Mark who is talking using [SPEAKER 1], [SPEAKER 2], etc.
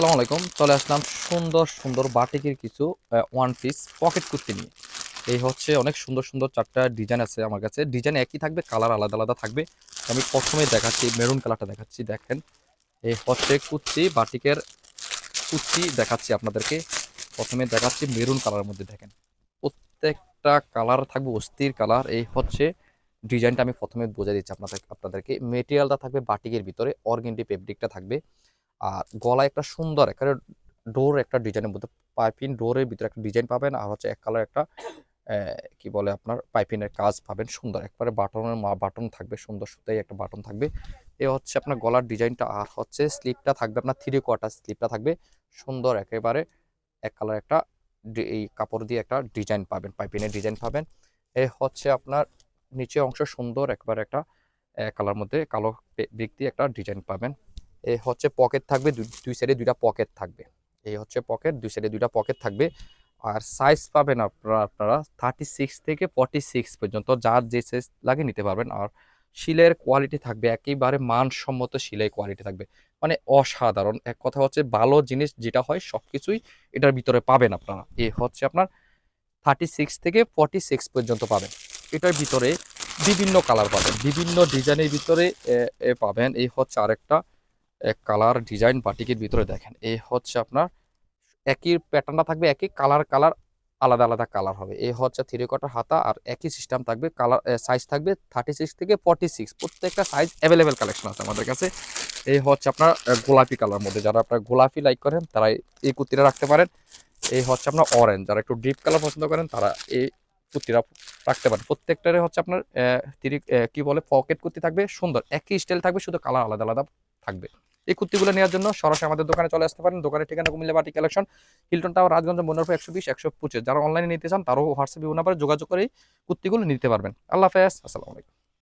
[SPEAKER 1] আসসালামু আলাইকুম। চলে আসলাম সুন্দর সুন্দর বাটিকের কিছু ওয়ান পিস পকেট কুর্তি নিয়ে। এই হচ্ছে অনেক সুন্দর সুন্দর চারটা ডিজাইন আছে আমার কাছে। ডিজাইন একই থাকবে কালার আলাদা আলাদা থাকবে। আমি প্রথমে দেখাচ্ছি মেরুন কালারটা দেখাচ্ছি, দেখেন। এই হচ্ছে কুর্তি, বাটিকের কুর্তি দেখাচ্ছি আপনাদেরকে। প্রথমে দেখাচ্ছি মেরুন কালারের মধ্যে, দেখেন। প্রত্যেকটা কালার থাকবে, অস্থির কালার এই হচ্ছে ডিজাইনটা আমি প্রথমে বোঝা দিচ্ছি আপনাদের, আপনাদেরকে। মেটেরিয়ালটা থাকবে বাটিকের ভিতরে অর্গেন্ডি ফেব্রিকটা থাকবে। আর গলায় একটা সুন্দর একেবারে ডোর একটা ডিজাইনের মধ্যে পাইপিং, ডোরের ভিতরে একটা ডিজাইন পাবেন আর হচ্ছে এক কালার একটা কি বলে আপনার পাইপিনের কাজ পাবেন, সুন্দর একবারে বাটনের বাটন থাকবে, সুন্দর সুতাই একটা বাটন থাকবে। এ হচ্ছে আপনার গলার ডিজাইনটা আর হচ্ছে স্লিপটা থাকবে আপনার থ্রি কোয়ার্টার স্লিপটা থাকবে, সুন্দর একেবারে এক কালার একটা এই কাপড় দিয়ে একটা ডিজাইন পাবেন পাইপিনের ডিজাইন পাবেন। এ হচ্ছে আপনার নিচে অংশ সুন্দর একবারে একটা কালার মধ্যে কালো ব্রিক দিয়ে একটা ডিজাইন পাবেন। এই হচ্ছে পকেট থাকবে দুই- সাইডে দুইটা পকেট থাকবে। এই হচ্ছে পকেট দুই সাইডে দুইটা পকেট থাকবে। আর সাইজ পাবেন আপনারা আপনারা থার্টি সিক্স থেকে ফর্টি সিক্স পর্যন্ত যার যে সাইজ লাগে নিতে পারবেন। আর শিলের কোয়ালিটি থাকবে একেবারে মানসম্মত শিলের কোয়ালিটি থাকবে। মানে অসাধারণ। এক কথা হচ্ছে ভালো জিনিস যেটা হয় সব কিছুই এটার ভিতরে পাবেন আপনারা। এ হচ্ছে আপনার থার্টি সিক্স থেকে ফর্টি সিক্স পর্যন্ত পাবেন। এটার ভিতরে বিভিন্ন কালার পাবেন। বিভিন্ন ডিজাইনের ভিতরে এ, এ পাবেন। এই হচ্ছে আরেকটা কালার ডিজাইন বাটিকের ভিতরে দেখেন। এই হচ্ছে আপনার একই প্যাটার্নটা থাকবে একই কালার কালার আলাদা আলাদা কালার হবে। এই হচ্ছে থ্রি কোয়ার্টার হাতা আর একই সিস্টেম থাকবে কালার সাইজ থাকবে থার্টি সিক্স থেকে ফর্টি সিক্স প্রত্যেকটা সাইজ অ্যাভেলেবেল কালেকশন আছে আমাদের কাছে। এই হচ্ছে আপনার গোলাপি কালার মধ্যে। যারা আপনার গোলাপি লাইক করেন তারা এই কুর্তিটা রাখতে পারেন। এই হচ্ছে আপনার অরেঞ্জ যারা একটু ডিপ কালার পছন্দ করেন তারা এই কুর্তিটা রাখতে পারেন। প্রত্যেকটারে হচ্ছে আপনার তিরি আহ, বলে পকেট কুর্তি থাকবে সুন্দর। একই স্টাইল থাকবে শুধু কালার আলাদা আলাদা থাকবে। এই কুর্তিগুলো নেওয়ার জন্য সরাসরি আমাদের দোকানে চলে আসতে পারেন। দোকানের ঠিকানা Comilla Bata collection, Hilton tower, Rajganj, মনোরফ একশো বিশ, একশো পঁচিশ। যারা অনলাইনে নিতে চান, তারাও হোয়াটসঅ্যাপ নাম্বারে যোগাযোগ করে কুর্তিগুলো নিতে পারবেন। আল্লাহ হাফেজ, আসসালামু আলাইকুম।